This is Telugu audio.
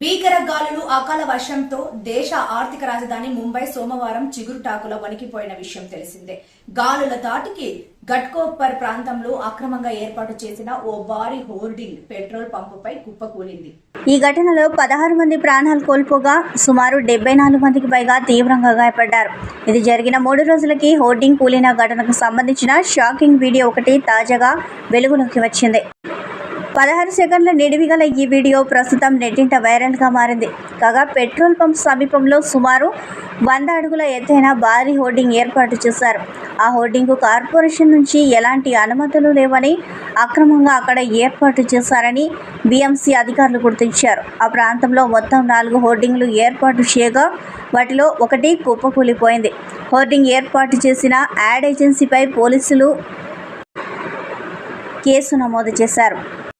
భీకర గాలులు అకాల వర్షంతో దేశ ఆర్థిక రాజధాని ముంబై సోమవారం చిగురుటాకుల వణికిపోయిన విషయం తెలిసిందే. గాలుల తాటికి గట్కోపర్ ప్రాంతంలో అక్రమంగా ఏర్పాటు చేసిన ఓ భారీ హోర్డింగ్ పెట్రోల్ పంపుపై కుప్పకూలింది. ఈ ఘటనలో పదహారు మంది ప్రాణాలు కోల్పోగా సుమారు డెబ్బై నాలుగు మందికి పైగా తీవ్రంగా గాయపడ్డారు. ఇది జరిగిన మూడు రోజులకి హోర్డింగ్ కూలిన ఘటనకు సంబంధించిన షాకింగ్ వీడియో ఒకటి తాజాగా వెలుగులోకి వచ్చింది. పదహారు సెకండ్ల నిడివి గల ఈ వీడియో ప్రస్తుతం నెట్టింట వైరల్గా మారింది. కాగా పెట్రోల్ పంప్ సమీపంలో సుమారు వంద అడుగుల ఎత్తైన భారీ హోర్డింగ్ ఏర్పాటు చేశారు. ఆ హోర్డింగ్కు కార్పొరేషన్ నుంచి ఎలాంటి అనుమతులు లేవని అక్రమంగా అక్కడ ఏర్పాటు చేశారని బీఎంసీ అధికారులు గుర్తించారు. ఆ ప్రాంతంలో మొత్తం నాలుగు హోర్డింగ్లు ఏర్పాటు చేయగా వాటిలో ఒకటి కుప్పకూలిపోయింది. హోర్డింగ్ ఏర్పాటు చేసిన యాడ్ ఏజెన్సీపై పోలీసులు కేసు నమోదు చేశారు.